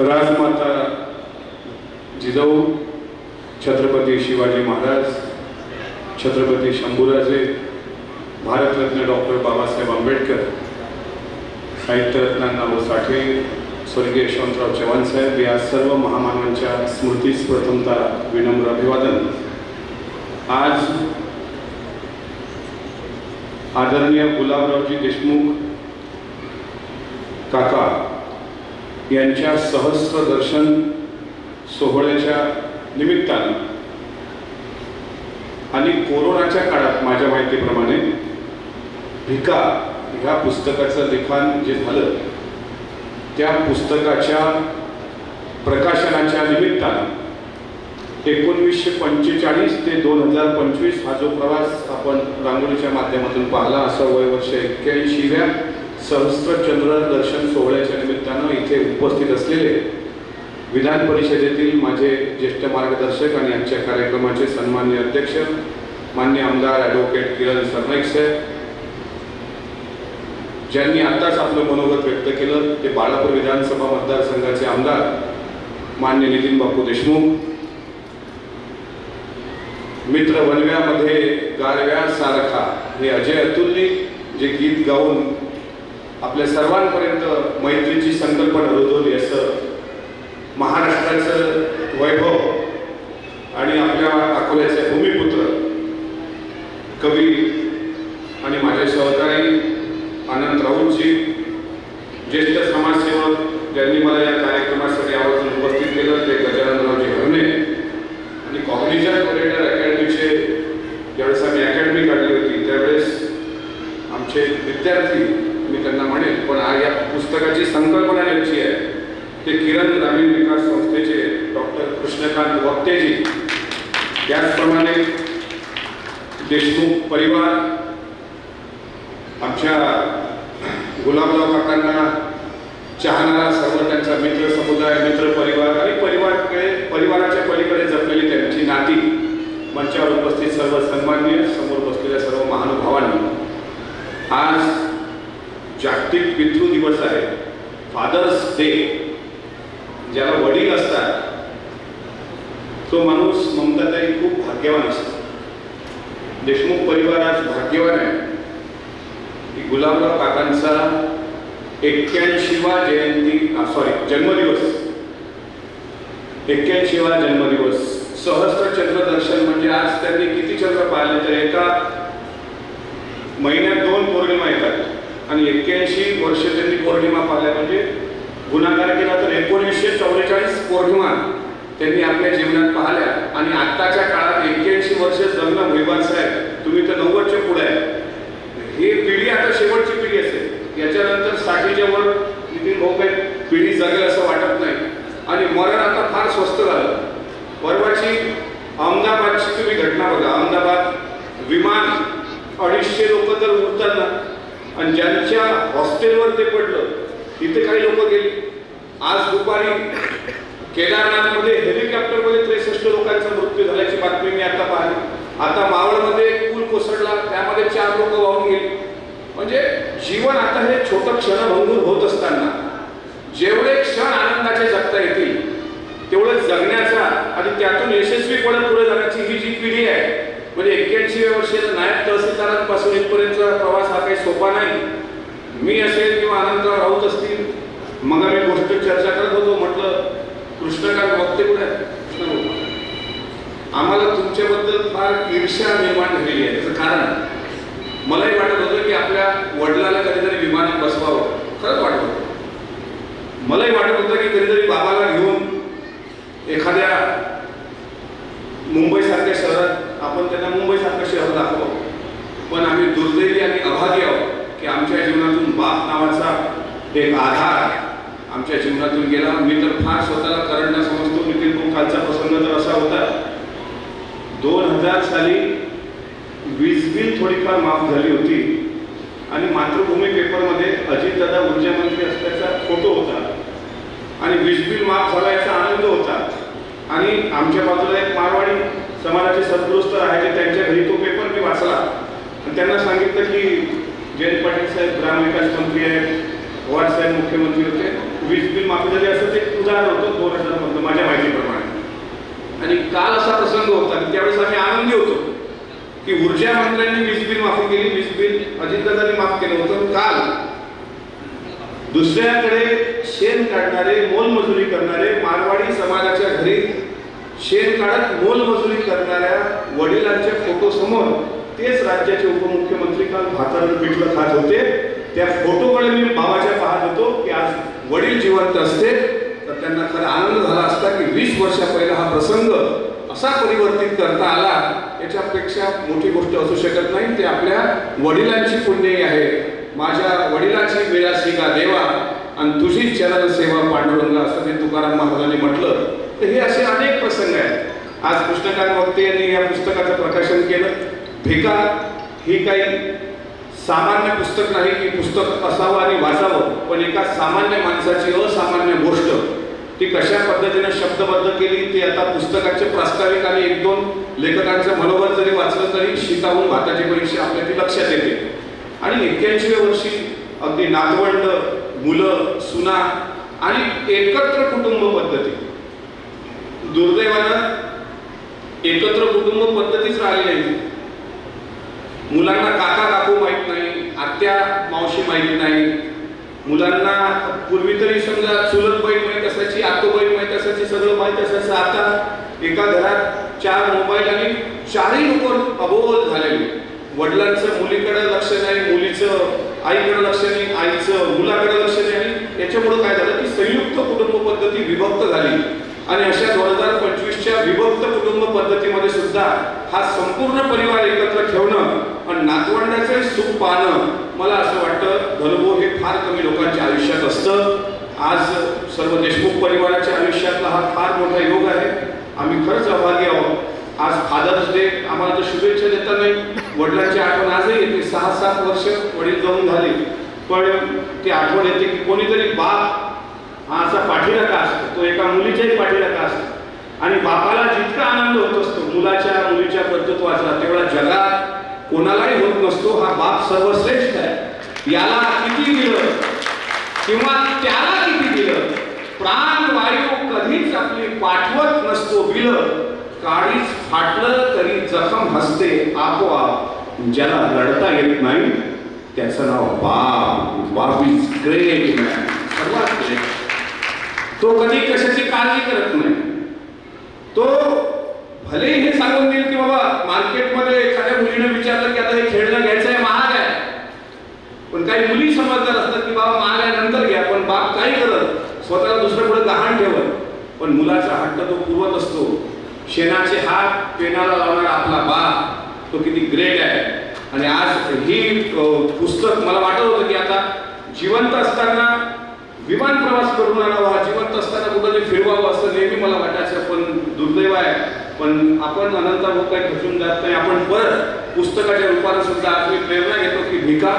राजमाता Jijau Chhatrapati Shivaji Maharaj Chhatrapati Shambhuraje Bharat Ratna doctor Babasaheb Ambedkar साहित्यरत्न नाव साठे स्वर्गीय यशवंतराव चव्हाण साहेब या सर्व महामानवांच्या स्मृतीस प्रथमता विनम्र अभिवादन. आज आदरणीय गुलाबरावजी देशमुख काका यांच्या सहस्र दर्शन सोहळ्याच्या निमित्तानं आणि कोरोनाच्या काळात माझ्या माहितीप्रमाणे भिका ह्या पुस्तकाचं लिखाण जे झालं त्या पुस्तकाच्या प्रकाशनाच्या निमित्तानं एकोणवीसशे पंचेचाळीस ते दोन हजार पंचवीस हा जो प्रवास आपण रांगोळीच्या माध्यमातून पाहिला असं वय वर्ष एक्क्याऐंशीव्या सहस्त्रचंद्र दर्शन सोहळ्याच्या निमित्तानं इथे उपस्थित असलेले विधान परिषदेतील माझे ज्येष्ठ मार्गदर्शक आणि आजच्या कार्यक्रमाचे सन्मान्य अध्यक्ष मान्य आमदार ॲडव्होकेट किरण सरनाईक साहेब ज्यांनी आत्ताच आपलं मनोगत व्यक्त केलं ते बाळापूर विधानसभा मतदारसंघाचे आमदार मान्य नितीन बापू देशमुख मित्र वनव्यामध्ये गारव्या सारखा हे अजय अतुलनी जे गीत गाऊन आपल्या सर्वांपर्यंत मैत्रीची संकल्पना रुजवली असं महाराष्ट्राचं वैभव आणि आपल्या अकोल्याचे भूमिपुत्र कवी आणि माझे सहकारी आनंद राऊतजी ज्येष्ठ समाजसेवक ज्यांनी मला या कार्यक्रमासाठी आवर्जून उपस्थित केलं ते गजाननरावजी हरणे आणि कॉग्निजन ऑपरेटर अकॅडमीचे ज्यावेळेस आम्ही अकॅडमी काढली होती त्यावेळेस आमचे विद्यार्थी पण या पुस्तकाची संकल्पना यांची आहे ते किरण ग्रामीण विकास संस्थेचे डॉक्टर कृष्णकांत वक्तेजी त्याचप्रमाणे देशमुख परिवार आमच्या गुलाबराव काकांना चाहणारा सर्व त्यांचा मित्र समुदाय मित्र परिवार आणि परिवारकडे परिवाराच्या पलीकडे जपलेली त्यांची नाती. मंचावर उपस्थित सर्व सन्मान्य समोर बसलेल्या सर्व महानुभावांनी. आज जागतिक पितृ दिवस आहे. फादर्स डे ज्याला वडील असतात. तो माणूस ममताताई खूप भाग्यवान असतो. देशमुख परिवार आज भाग्यवान आहे. की गुलाबराव काकांचा एक्क्याऐंशीवा जयंती सॉरी जन्मदिवस. एक्क्याऐंशीवा जन्मदिवस. सहस्त्र चंद्र दर्शन म्हणजे आज त्यांनी किती चंद्र पाहिले तर एका महिन्यात दोन आणि एक्क्याऐंशी वर्ष त्यांनी पौर्णिमा पाहिल्या म्हणजे गुन्हागार केला तर एकोणीसशे चौवेचाळीस पौर्णिमा त्यांनी आपल्या जीवनात पाहिल्या. आणि आत्ताच्या काळात एक्क्याऐंशी वर्ष जगणं भैबान साहेब तुम्ही तर नव्वदच्या पुढे आहे. ही पिढी आता शेवटची पिढी असेल. याच्यानंतर साठीच्यावर नितीन भाऊ काही पिढी जगेल असं वाटत नाही. आणि मरण आता फार स्वस्त झालं. परवाची अहमदाबादची तुम्ही घटना बघा. अहमदाबाद विमान अडीचशे लोक जर उरताना ना आणि ज्यांच्या हॉस्टेलवर ते पडलं तिथे काही लोक गेली. आज दुपारी केदारनाथमध्ये हेलिकॉप्टरमध्ये त्रेसष्ट लोकांचा मृत्यू झाल्याची बातमी मी आता पाहिली. आता मावळमध्ये पूल कोसळला त्यामध्ये चार लोक वाहून गेली. म्हणजे जीवन आता हे छोटं क्षणभंगूर होत असताना जेवढे क्षण आनंदाचे जगता येतील तेवढं जगण्याचा आणि त्यातून यशस्वीपणे पुढे जाण्याची ही जी पिढी आहे म्हणजे एक्क्याऐंशीव्या वर्षी नायब तहसीलदारांपासून इथपर्यंतचा प्रवास हा काही सोपा नाही. मी असेल किंवा आनंदराव राऊत असतील मग आम्ही गोष्ट चर्चा करत होतो म्हटलं कृष्णकांत वक्ते कुठे? आम्हाला तुमच्याबद्दल फार ईर्ष्या निर्माण झालेली आहे. त्याचं कारण मलाही वाटत होतं की आपल्या वडिलाला कधीतरी विमानात बसवावं. खरंच वाटत होतं. मलाही वाटत होतं की कधीतरी बाबाला घेऊन एखाद्या मुंबईसारख्या शहरात आपण त्यांना मुंबईसारखं शहर दाखवावं. पण आम्ही दुर्दैवी आणि अभागी आहोत की आमच्या जीवनातून बाप नावाचा एक आधार आमच्या जीवनातून गेला मी तर फार स्वतःला करंट समजतो नितीन भाऊ कालचा प्रसंग तर असा होता. दोन हजार साली वीज बिल थोडीफार माफ झाली होती आणि मातृभूमी पेपरमध्ये अजितदादा ऊर्जा मंत्री असल्याचा फोटो होता. आणि वीज बिल माफ झाला याचा आनंद होता. आणि आमच्या बाजूला एक मारवाडी समाजाचे सद्गृस्त राहायचे त्यांच्या घरी तो पेपर मी वाचला. आणि त्यांना सांगितलं की जयंत पाटील साहेब ग्रामविकास मंत्री आहेत पवार साहेब मुख्यमंत्री होते. वीज बिल माफी झाली असं ते उदाहरण होतं दोन हजारमधलं माझ्या माहितीप्रमाणे. आणि काल असा प्रसंग होता की त्यावेळेस आम्ही आनंदी होतो की ऊर्जा मंत्र्यांनी वीज बिल माफी केली वीज बिल अजितदादांनी माफ केलं होतं. काल दुसऱ्याकडे शेण काढणारे मोलमजुरी करणारे मारवाडी समाजाच्या घरी शेण काढत मोलमजुरी करणाऱ्या वडिलांच्या फोटो समोर तेच राज्याचे उपमुख्यमंत्री काल भातारण पिठलं खात होते. त्या फोटोकडे मी भावाच्या पाहत होतो की आज वडील जिवंत असते. तर त्यांना खरा आनंद झाला असता की वीस वर्षा पहिला हा प्रसंग असा परिवर्तित करता आला याच्यापेक्षा मोठी गोष्ट असू शकत नाही. ते आपल्या वडिलांची पुण्यही आहे. माझ्या वडिलाची वेळा का देवा. आणि तुझी चरण सेवा पांडुरंग असं ते तुकाराम महाराजांनी म्हटलं तर हे असे अनेक प्रसंग आहेत. आज कृष्णकांत भक्ते यांनी या पुस्तकाचं प्रकाशन केलं. भिका ही काही सामान्य पुस्तक नाही की पुस्तक असावं आणि वाचावं पण एका सामान्य माणसाची असामान्य गोष्ट ती कशा पद्धतीने शब्दबद्ध केली ती आता पुस्तकाचे प्रास्ताविक आणि एक दोन लेखकांचं मनोबल जरी वाचलं तरी शिकावून भाताची परीक्षा आपल्या ती लक्षात येते. आणि एक्क्याऐंशीव्या वर्षी अगदी नागवंड मुलं सुना आणि एकत्र कुटुंब पद्धती. दुर्दैवानं एकत्र कुटुंब पद्धतीच राहिली नाही मुलांना काका काकू माहीत नाही आत्या मावशी माहीत नाही. मुलांना पूर्वी तरी समजा चुलत बहीण माहीत असायची आतो बहीण माहीत असायची सगळं माहीत असायचं. आता एका घरात चार मोबाईल आणि चारही लोक अबोध झालेले वडिलांचं मुलीकडे लक्ष नाही मुलीचं आईकडे लक्ष नाही आईचं मुलाकडे लक्ष नाही. आणि याच्यामुळे काय झालं की संयुक्त कुटुंब पद्धती विभक्त झाली. आणि अशा दोन हजार पंचवीसच्या विभक्त कुटुंब पद्धतीमध्ये सुद्धा हा संपूर्ण परिवार एकत्र ठेवणं आणि नातवंडाचे सुख पाहणं मला असं वाटतं धनभो हे फार कमी लोकांच्या आयुष्यात असतं. आज सर्व देशमुख परिवाराच्या आयुष्यातला हा फार मोठा योग आहे. आम्ही खरंच अभागी आहोत. आज फादर्स डे आम्हाला तर शुभेच्छा देता नाही वडिलांची आठवण आजही येते. सहा सात वर्ष वडील जाऊन झाले. पण ती आठवण येते की कोणीतरी बाप हा असा पाठीराखा असतो. तो एका मुलीच्याही पाठीराखा असतो. आणि बापाला जितका आनंद होत असतो मुलाच्या मुलीच्या कर्तृत्वाचा तेवढा जगात कोणालाही होत नसतो. हा बाप सर्वश्रेष्ठ आहे. याला किती दिलं किंवा त्याला किती दिलं प्राणवायू कधीच आपली पाठवत नसतो बिल. काळीच फाटलं तरी जखम हसते आपोआप. ज्याला रडता येत नाही त्याचं नाव बाप. बाप इज ग्रेट मॅन सर्वात ग्रेट तो कधी कशाची काळजी करत नाही. तो भले हे सांगून देईल की बाबा मार्केटमध्ये एखाद्या मुलीने विचारलं की आता हे खेळणं घ्यायचं आहे महाग आहे. पण काही मुली समजदार असतात की बाबा महाग आहे नंतर घ्या. पण बाप काही करत स्वतःला दुसरं पुढे गहाण ठेवत. पण मुलाचा हट्ट तो पुरवत असतो. शेणाचे हात पेनाला लावणारा आपला बाप तो किती ग्रेट आहे. आणि आज ही पुस्तक मला वाटत होतं की आता जिवंत असताना विमान प्रवास करून आणावा जिवंत असताना कुठं फिरवावं असं नेहमी मला वाटायचं पण दुर्दैव आहे. पण आपण अनंता भाऊ काही खचून जात नाही. आपण परत पुस्तकाच्या रूपाने सुद्धा आज मी प्रेरणा घेतो की भिका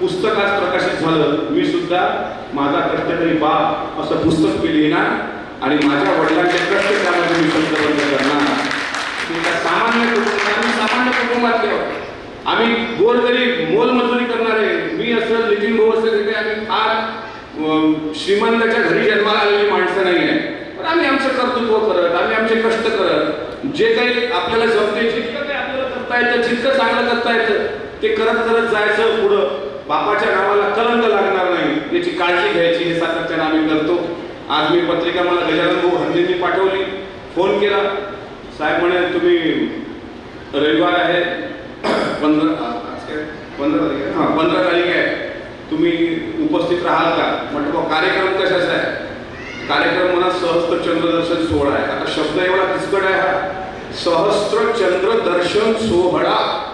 पुस्तक आज प्रकाशित झालं. मी सुद्धा माझा कष्टकरी बाप असं पुस्तक मी लिहिणार आणि माझ्या वडिलांचे कष्ट त्यामध्ये मी शब्दबद्ध करणार त्या सामान्य कुटुंबात सामान्य कुटुंबातले आम्ही आम्ही गोरगरीब मोलमजुरी करणारे मी असं नितीन भाऊ असेल तिथे आम्ही फार श्रीमंताच्या घरी जन्माला आलेली माणसं नाही आहे पण आम्ही आमचं कर्तृत्व करत आम्ही आमचे कष्ट करत जे काही आपल्याला जमते जितकं काही आपल्याला करता येतं जितकं चांगलं करता येतं ते करत करत जायचं पुढं. बापाच्या नावाला कलंक लागणार नाही याची काळजी घ्यायची हे सातत्यानं आम्ही करतो. आज मी पत्रिका मला गजानन भाऊ हंदींनी पाठवली. फोन केला. साहेब म्हणे तुम्ही रविवार आहे. पंधरा पंधरा तारीख आहे. हां पंधरा तारीख आहे. तुम्ही उपस्थित राहाल का? म्हटलं बा कार्यक्रम कशाचा आहे? कार्यक्रम म्हणा सहस्त्र चंद्रदर्शन सोहळा आहे. आता शब्द एवढा किचकट आहे हा. सहस्त्र चंद्रदर्शन सोहळा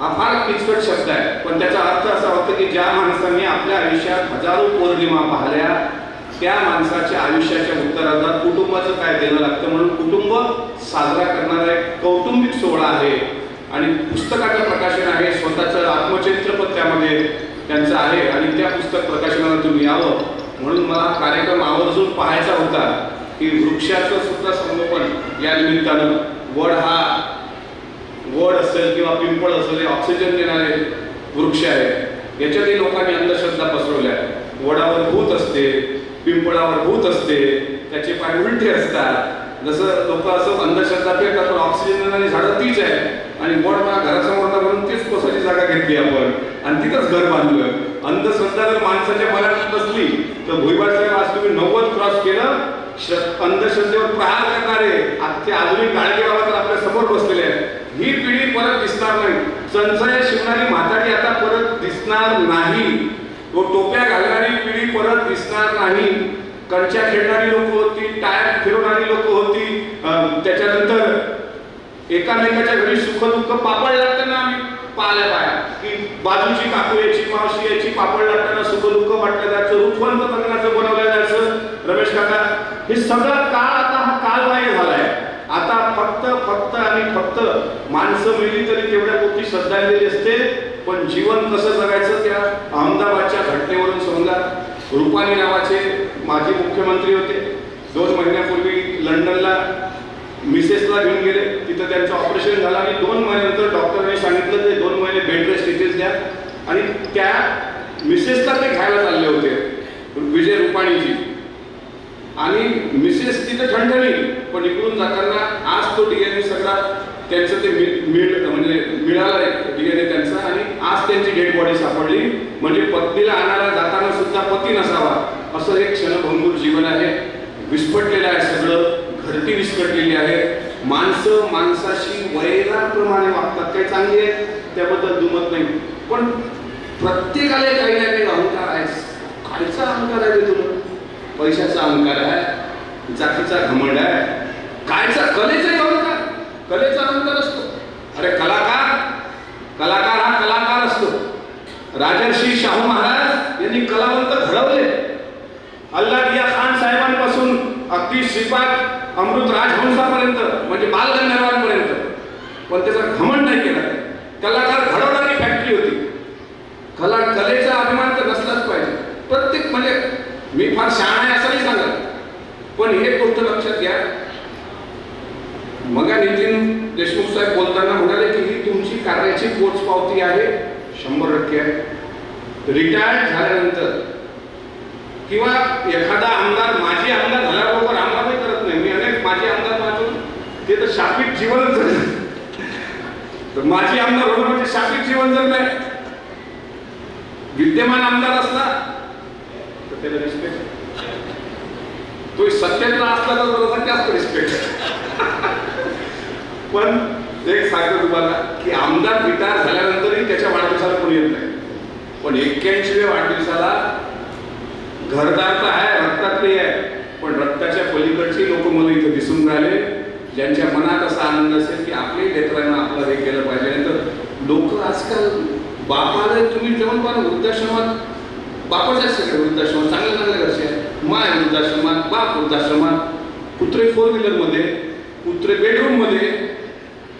हा फार किचकट शब्द आहे. पण त्याचा अर्थ असा होता की ज्या माणसांनी आपल्या आयुष्यात हजारो पौर्णिमा पाहिल्या त्या माणसाच्या आयुष्याच्या उत्तरार्धात कुटुंबाचं काय देणं लागतं म्हणून कुटुंब साजरा करणारा एक कौटुंबिक सोहळा आहे. आणि पुस्तकाचं प्रकाशन आहे स्वतःचं आत्मचरित्रपद त्यामध्ये त्यांचं आहे आणि त्या पुस्तक प्रकाशनाला तुम्ही यावं. म्हणून मला कार्यक्रम आवर्जून पाहायचा होता की वृक्षाचं सुद्धा संगोपन या निमित्तानं वड हा वड असेल किंवा पिंपळ असेल हे ऑक्सिजन देणारे वृक्ष आहे याच्यातही लोकांनी अंधश्रद्धा पसरवल्या. वडावर भूत असते. पिंपळावर भूत असते त्याचे पाय उलटे असतात. जसं लोक असं अंधश्रद्धा करतात पण ऑक्सिजन आणि झाडं तीच आहे आणि गोड मला घरासमोर होता म्हणून तीच कोसाची जागा घेतली आपण. आणि तिथंच घर बांधलं. अंधश्रद्धा जर माणसाच्या मनात नसली तर भुईबाळ साहेब आज तुम्ही नव्वद क्रॉस केलं. अंधश्रद्धेवर प्रहार करणारे आज ते अजूनही गाडगे बाबा तर आपल्यासमोर बसलेले आहेत. ही पिढी परत दिसणार नाही. संशय शिवणारी म्हातारी आता परत दिसणार नाही. तो टोप्या घालणारी पिढी परत दिसणार नाही. कणच्या खेळणारी लोक होती टायर फिरवणारी लोक होती. त्याच्यानंतर एकामेकाच्या घरी सुख दुःख पापड लागताना आम्ही पाहिल्या पाया की बाजूची काकू याची मावशी याची पापड लागताना सुख दुःख वाटलं जायचं रुखवंत लग्नाचं बनवलं जायचं. रमेश काका हे सगळं काळ आता हा कालबाह्य झालाय. आता फक्त फक्त आणि फक्त माणसं मिळली तरी तेवढ्या गोष्टी श्रद्धांजली असते. पण जीवन कसं जगायचं त्या अहमदाबादच्या घटनेवरून समजा रुपानी नावाचे माजी मुख्यमंत्री होते. दोन महिन्यापूर्वी लंडनला मिसेसला घेऊन गेले. तिथं त्यांचं ऑपरेशन झालं आणि दोन महिन्यानंतर डॉक्टरने सांगितलं ते दोन महिने बेड रेस्ट इथेच द्या. आणि त्या मिसेसला ते घ्यायला चालले होते विजय रुपाणीजी. आणि मिसेस तिथे ठणठणी पण इकडून जाताना आज तो डीएनए सगळा त्यांचं ते मि- मिळ म्हणजे मिळालं डीएनए त्यांचा आणि आज त्यांची डेड बॉडी सापडली. म्हणजे पत्नीला आणायला जाताना सुद्धा पती नसावा असं एक क्षणभंगूर जीवन आहे. विस्फटलेलं आहे सगळं घरटी विस्कटलेली आहे. माणसं माणसाशी वैराप्रमाणे वागतात काही चांगली आहेत त्याबद्दल दुमत नाही. पण प्रत्येकाला काही ना काही अहंकार आहे. कायचा अहंकार आहे तुला? पैशाचा अहंकार आहे जातीचा घमंड आहे. कायचा कलेचा अहंकार कलेचा अहंकार असतो अरे कलाकार कलाकार हा कलाकार असतो. राजर्षी शाहू महाराज यांनी कलावंत घडवले. अल्लादिया खान साहेबांपासून अगदी श्रीपाद अमृत राजहंसापर्यंत म्हणजे बालगंधर्वांपर्यंत पण त्याचा घमंड नाही केला. कलाकार घडवणारी फॅक्टरी होती. कला कलेचा अभिमान तर नसलाच पाहिजे. प्रत्येक म्हणजे मी फार शहाणा आहे असं नाही. सांगत पण हे गोष्ट लक्षात घ्या. मगा नितीन देशमुख साहेब बोलताना म्हणाले की ही तुमची कार्याची पोचपावती आहे. शंभर टक्के आहे. रिटायर्ड झाल्यानंतर किंवा एखादा आमदार माझे आमदार झाल्याबरोबर आमदारही करत नाही. मी अनेक माझे आमदार वाचून ते तर शापित जीवनच जगलं. तर माझे आमदार होणं म्हणजे शापित जीवन जगलंय विद्यमान आमदार असला तर त्याला रिस्पेक्ट तो सत्यातला असला तर जरा जास्त रिस्पेक्ट पण एक सांगतो तुम्हाला की आमदार रिटायर झाल्यानंतरही त्याच्या वाढदिवसाला कोणी येत नाही. पण एक्क्याऐंशीव्या वाढदिवसाला घरदार तर आहे रक्तात नाही आहे पण रक्ताच्या पलीकडची लोक मला इथं दिसून राहिले ज्यांच्या मनात असा आनंद असेल की आपल्याही लेकरांना आपलं हे केलं पाहिजे. तर लोक आजकाल बापाला तुम्ही जेवण पाहा वृद्धाश्रमात बापाच आहे सगळे वृद्धाश्रमात चांगल्या चांगल्या घरचे आहे माय वृद्धाश्रमात बाप वृद्धाश्रमात कुत्रे फोर व्हीलरमध्ये कुत्रे बेडरूममध्ये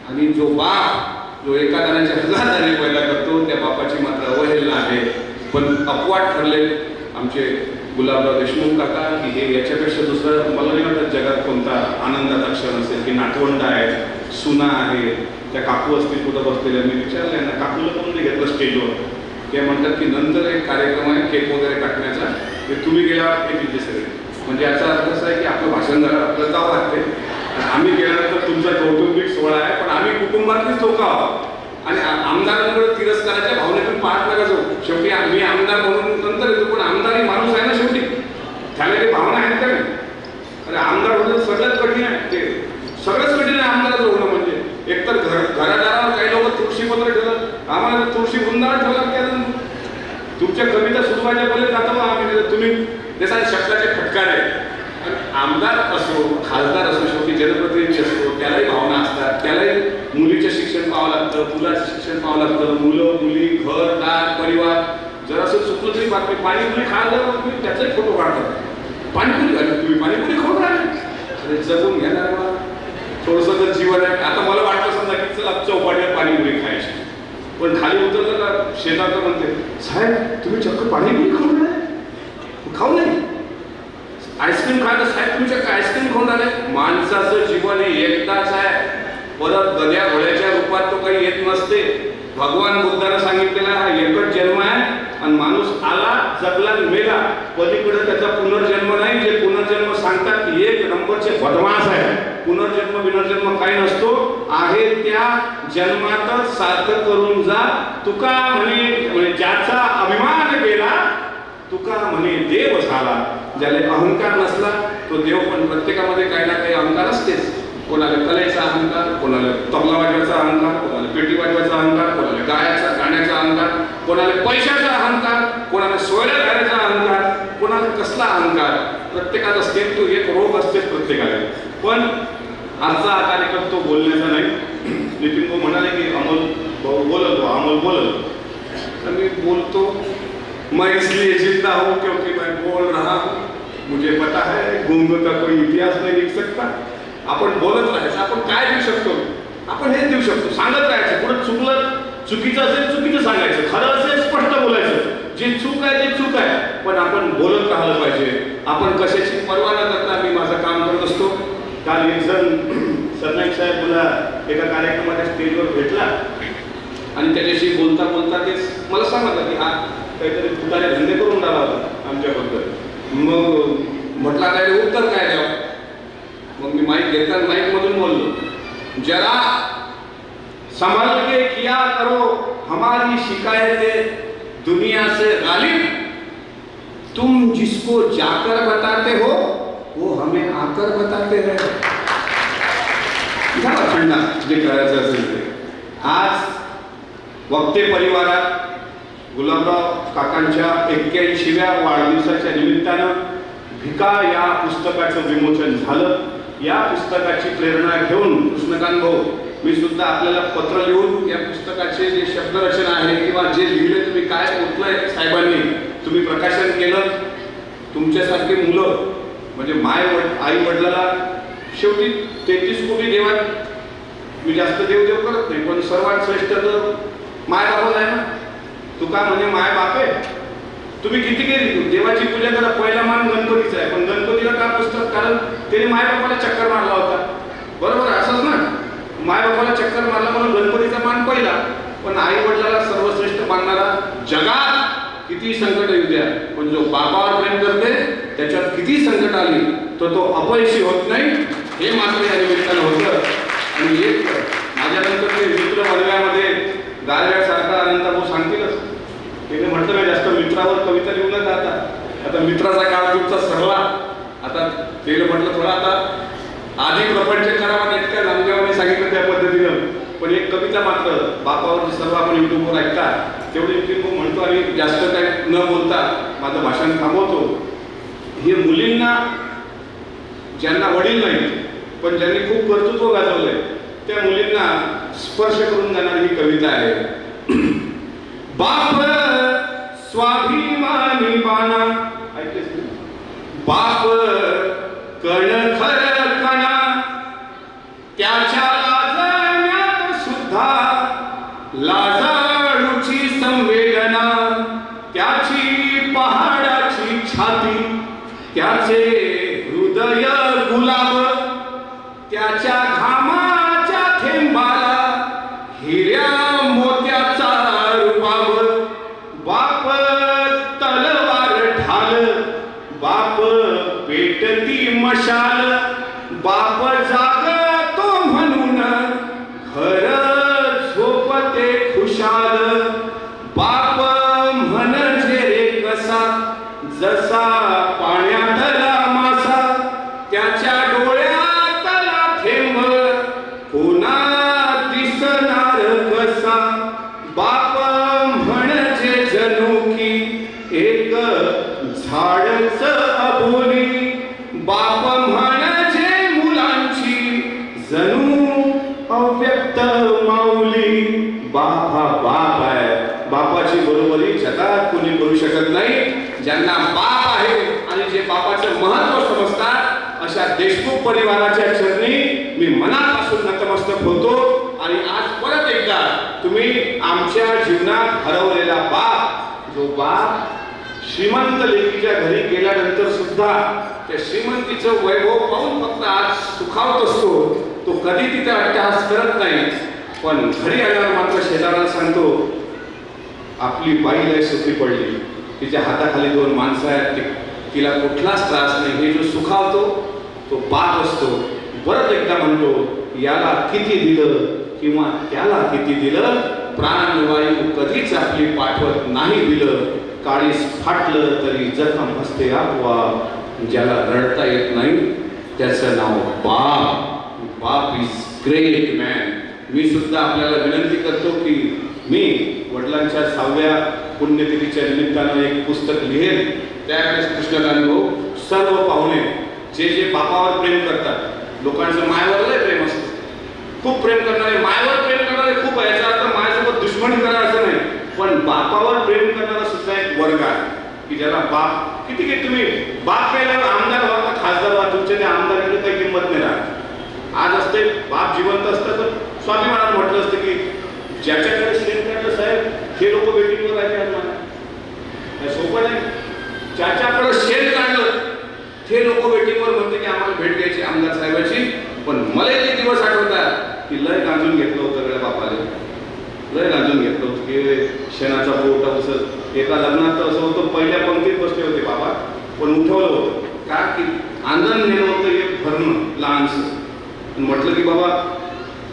आणि जो बाप जो एका दाण्याचे हजार दाणे पैदा करतो त्या बापाची मात्र अवहेलना आहे. पण अपवाद ठरले आमचे गुलाबराव देशमुख काका की हे याच्यापेक्षा दुसरं मला नाही वाटत जगात कोणता आनंदाचा क्षण असेल की नातवंड आहे सुना आहे त्या काकू असतील कुठं बसलेल्या मी विचारले ना काकूला कोण नाही घेतलं स्टेजवर ते म्हणतात की नंतर एक कार्यक्रम आहे केक वगैरे काटण्याचा ते तुम्ही गेला येतील तिथे सगळे. म्हणजे याचा अर्थ असा आहे की आपलं भाषण झालं आपल्याला जावं लागते आम्ही गेल्यानंतर तुमचा कौटुंबिक सोहळा आहे पण आम्ही कुटुंबातलीच लोक आहोत. आणि आमदारांकडे तिरस्काराच्या भावनेतून पाहत नका जाऊ. शेवटी आम्ही आमदार म्हणून नंतर येतो पण आमदार ही माणूस आहे ना शेवटी. त्याला ते भावना आहेत का नाही? अरे आमदार होणं सगळ्यात कठीण आहे. ते सगळंच कठीण आहे आमदाराचं होणं म्हणजे. एकतर घर घरादारावर काही लोक तुळशीपत्र ठेवलं आम्हाला तुळशी गुंदाळ ठेवलं लागते तुमच्या कविता सुरुवाच्या पहिले जातो आम्ही. तुम्ही जसा शब्दाचे फटकारे आहे. आमदार असो खासदार असो जनप्रतिनिधी असतो त्यालाही भावना असतात त्यालाही मुलीचं शिक्षण पाहावं लागतं मुलाचं शिक्षण पाहावं लागतं मुलं मुली घर दार परिवार जर असं चुकलं तरी बातमी पाणीपुरी खाल्लं तुम्ही त्याचाही फोटो काढतात पाणीपुरी घालून तुम्ही पाणीपुरी खाऊन राहिले जगून घ्या मला थोडस थोडंसं जर जीवन आहे. आता मला वाटतं समजा की चला चौपाटीला पाणीपुरी खायची. पण खाली उतरलं का शेजारचं म्हणते साहेब तुम्ही चक्क पाणीपुरी खाऊन राहिले खाऊ नाही. आईस्क्रीम खायला साहेब तुमच्या आईस्क्रीम खाऊन आले माणसाचं जीवन हे एकदाच आहे. परत गद्या घोड्याच्या रूपात तो काही येत नसते. भगवान बुद्धानं सांगितलेला हा एकच जन्म आहे. आणि माणूस आला जगला मेला. पलीकडे त्याचा पुनर्जन्म नाही. जे पुनर्जन्म सांगतात की एक नंबरचे बदमाश आहे. पुनर्जन्म विनर्जन्म काही नसतो. आहे त्या जन्मातच सार्थक करून जा. तुका म्हणे म्हणजे ज्याचा अभिमान केला तुका म्हणे देव झाला. ज्याला अहंकार नसला तो देव पण प्रत्येकामध्ये काही ना काही अहंकार असतेच. कोणाला कलेचा अहंकार कोणाला तबला वाजवायचा अहंकार कोणाला पेटी वाजवायचा अहंकार कोणाला गायचा गाण्याचा अहंकार कोणाला पैशाचा अहंकार कोणाला सोयऱ्या घालायचा अहंकार कोणाला कसला अहंकार. प्रत्येकात असते तो एक रोग असतेच प्रत्येकाला. पण आजचा हा कार्यक्रम तो बोलण्याचा नाही. नितीन भाऊ म्हणाले की अमोल भाऊ बोलत हो अमोल बोलत. तर मी बोलतो मैं इसलिए जिंदा हूँ क्योंकि मैं बोल रहा हूँ. मुझे पता है गुंग का कोई इतिहास नहीं लिख सकता। आपण बोलत राहायचं आपण काय देऊ शकतो? आपण हेच देऊ शकतो सांगत राहायचं पुढे चुकलं चुकीचं असेल चुकीचं सांगायचं खरं असेल स्पष्ट बोलायचं जे चूक आहे ते चूक आहे. पण आपण बोलत राहिलं पाहिजे. आपण कशाची पर्वा न करता मी माझं काम करत असतो. काल एक जण सरनाईक साहेब मला एका कार्यक्रमाच्या स्टेजवर भेटला. आणि त्याच्याशी बोलता बोलता तेच मला सांगत की हा काहीतरी तुतारे धंदे करून राहिला होता आमच्याबद्दल. मग म्हटला काय उत्तर काय द्यावं मग मी माईक घेताना माईक मधून बोललो जरा संभल के किया करो हमारी शिकायतें दुनिया से गालिब। तुम जिसको जाकर बताते हो वो हमें आकर बताते रहे झाला जे करायचं असेल ते आज वक्ते परिवारात गुलाबराव काकांच्या एक्क्याऐंशीव्या वाढदिवसाच्या निमित्तानं भिका या पुस्तकाचं विमोचन झालं. या पुस्तकाची प्रेरणा घेऊन कृष्णकांत भाऊ मी सुद्धा आपल्याला पत्र लिहून या पुस्तकाचे जे शब्दरचना आहे किंवा जे लिहिले तुम्ही काय म्हटलंय साहेबांनी तुम्ही प्रकाशन केलं. तुमच्यासारखी मुलं म्हणजे माय वड आई वडिलाला शेवटी तेहतीस कोटी देवात. मी जास्त देव देव करत नाही पण सर्वात श्रेष्ठ तर माय बाबत आहे ना. तुका म्हणजे माय बापे तुम्ही किती केली देवाची पूजा करा पहिला मान गणपतीचा आहे. पण गणपतीला का पुसतात? कारण त्याने माय बापाला चक्कर मारला होता. बरोबर? असंच ना? माय बापाला चक्कर मारला म्हणून गणपतीचा मान पहिला. पण आई वडिलाला सर्वश्रेष्ठ मानणारा जगात किती संकट येऊ द्या पण जो बाबावर प्रेम करते त्याच्यात किती संकट आली तर तो अपयशी होत नाही हे मात्र या निमित्तानं होतं आणि एक माझ्यानंतर ते मित्र मनव्यामध्ये गारव्यासारखा अनंत भाऊ सांगतीलच त्याने म्हटलं मी जास्त मित्रावर कविता लिहून आता आता मित्राचा काळ तुमचा सरला. आता ते म्हटलं थोडा आता आधी प्रपंच करावा नाही नामदेवाने सांगितलं त्या पद्धतीनं. पण एक कविता मात्र बापावर सर्व आपण युट्यूबवर ऐकता तेवढी युट्यूब म्हणतो आणि जास्त काय न बोलता माझं भाषण थांबवतो. हे मुलींना ज्यांना वडील नाही पण ज्यांनी खूप कर्तृत्व गाजवलंय त्या मुलींना स्पर्श करून जाणारी ही कविता आहे. बाप स्वाभिमानी बाणा. ऐकलेस बाप कण परिवाराच्या चरणी मी मनापासून नतमस्तक होतो आणि आज परत एकदा तुम्ही आमच्या जीवनात हरवलेला बाप जो बाप श्रीमंत लेकीच्या घरी गेल्यानंतर सुद्धा त्या श्रीमंतीचं वैभव पाहून फक्त आज सुखावत असतो तो कधी तिथे अट्टहास करत नाही. पण घरी आल्यावर मात्र शेजाऱ्याला सांगतो आपली बाई लय सुखी पडली. तिच्या हाताखाली दोन माणसं आहेत. तिला कुठलाच त्रास नाही. हे जो सुखावतो तो बाप असतो. परत एकदा म्हणतो याला किती दिलं किंवा त्याला किती दिलं प्राणवायू कधीच आपली पाठवत नाही दिलं. काळीस फाटलं तरी जखम असते आपोआप. ज्याला रडता येत नाही त्याचं नाव बाप. बाप इज ग्रेट मॅन मी सुद्धा आपल्याला विनंती करतो की मी वडिलांच्या सहाव्या पुण्यतिथीच्या निमित्तानं एक पुस्तक लिहेन. त्यावेळेस कृष्णकांत भाऊ सर्व पाहुणे जे जे बापावर प्रेम करतात लोकांचं मायावर लय प्रेम असतं. खूप प्रेम करणारे मायावर प्रेम करणारे खूप आहे याचा अर्थ माझ्यासोबत दुश्मनी करा असं नाही. पण बापावर प्रेम करणारा सुद्धा एक वर्ग आहे. की ज्याला बाप किती की तुम्ही बाप केल्यावर आमदार व्हा का खासदार व्हा तुमच्या त्या आमदाराकडे काही किंमत नाही राहत. आज असते बाप जिवंत असतं तर स्वाभिमानात म्हटलं असतं की ज्याच्याकडे शेण साहेब हे लोक वेटिंगवर राहिले आज सोपं नाही. ज्याच्याकडे शेत ते लोक वेटिंगवर म्हणते की आम्हाला भेट घ्यायची आमदार साहेबाची. पण मला ते दिवस आठवतात की लय गांजून घेतलं होतं सगळ्या बापाले. लय गांजून घेतलं होतं की शेणाचा पोटा असं एका लग्नात असं होतं पहिल्या पंक्तीत बसले होते बाबा पण उठवलं होतं. का की आनंद नेलं होतं एक भरणं लहानसं. म्हटलं की बाबा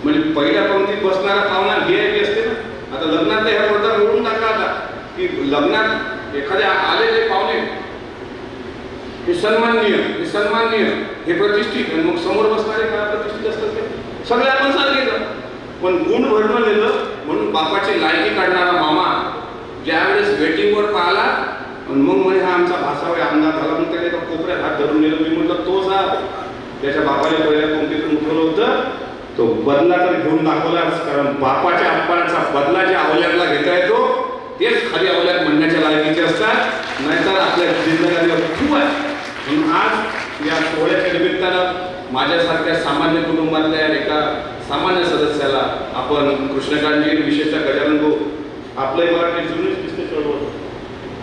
म्हणजे पहिल्या पंक्तीत बसणारा पाहुणा बी आय पी असते ना. आता लग्नात ह्या पडदा मिळून टाकला आता. की लग्नात एखाद्या आलेले पाहुणे हे सन्माननीय हे सन्माननीय हे प्रतिष्ठित आणि मग समोर बसणारे काय प्रतिष्ठित असतात ते? सगळे आपण सांगितलं. पण गुण भरणं नेलं म्हणून बापाची लायकी काढणारा मामा ज्यावेळेस वेटिंगवर पाहिला आणि मग म्हणे हा आमचा भासावे आमदार झाला. मग त्याने एका कोपऱ्यात हात धरून नेलं. मी म्हटलं तोच हा त्याच्या बापाने पहिल्या कोंबडीतून उठवलं होतं. तो बदला तर घेऊन दाखवलाच कारण बापाच्या अपमानाचा बदला ज्या अवल्यातला घेता येतो तेच खाली अवल्यात म्हणण्याच्या लायकीचे असतात. नाहीतर आपल्या जिंदगावर खूप आहे. म्हणून आज या सोहळ्याच्या निमित्तानं माझ्यासारख्या सामान्य कुटुंबातल्या एका सामान्य सदस्याला आपण कृष्णकांतजी विशेषतः गजानन भाऊ आपलंही मराठी जुनीच दिसते चळवळ.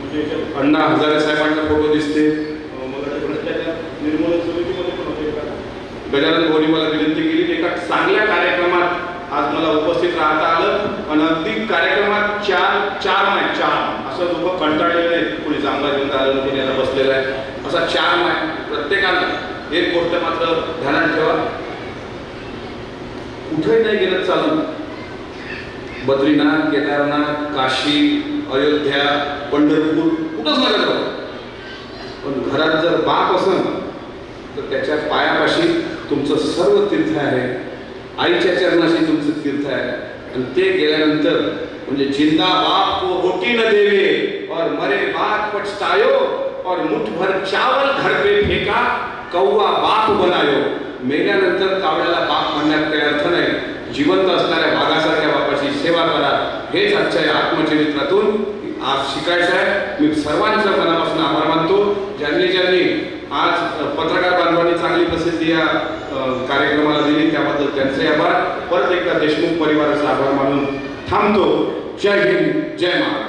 म्हणजे अण्णा हजारे साहेबांचा फोटो दिसते. निर्मूलन समितीमध्ये पण होते का? गजानन भाऊनी मला विनंती केली की एका चांगल्या कार्यक्रमात आज मला उपस्थित राहता आलं. आणि अगदी कार्यक्रमात चार चार माय चार. असं लोक कंटाळलेले कोणी चांगला घेऊन आलं कोणी याला बसलेला आहे. असा चार्म आहे प्रत्येकानं एक गोष्ट मात्र ध्यानात ठेवा. कुठेही नाही गेलं चालू. बद्रीनाथ केदारनाथ काशी अयोध्या पंढरपूर कुठंच नका जाऊ पण घरात जर बाप असेल तर त्याच्या पायापाशी तुमचं सर्व तीर्थ आहे. आईच्या चरणाशी तुमचं तीर्थ आहे. आणि ते गेल्यानंतर म्हणजे जिंदा बाप को रोटी न देवे और मरे बाप पछतायो और मुठ भर चावल घर पे फेका कौवा बाप बनायो। मेल्यानंतर कावळ्याला बाप म्हणण्यात काही अर्थ नाही. जिवंत असणाऱ्या वाघासारख्या बापाची सेवा करा. हेच आजच्या या आत्मचरित्रातून आज शिकायचं आहे. मी सर्वांच्या मनापासून आभार मानतो. ज्यांनी ज्यांनी आज पत्रकार बांधवांनी चांगली प्रसिद्धी या कार्यक्रमाला दिली त्याबद्दल त्यांचे आभार. परत एकदा देशमुख परिवाराचा आभार मानून थांबतो. जय हिंद जय महाराज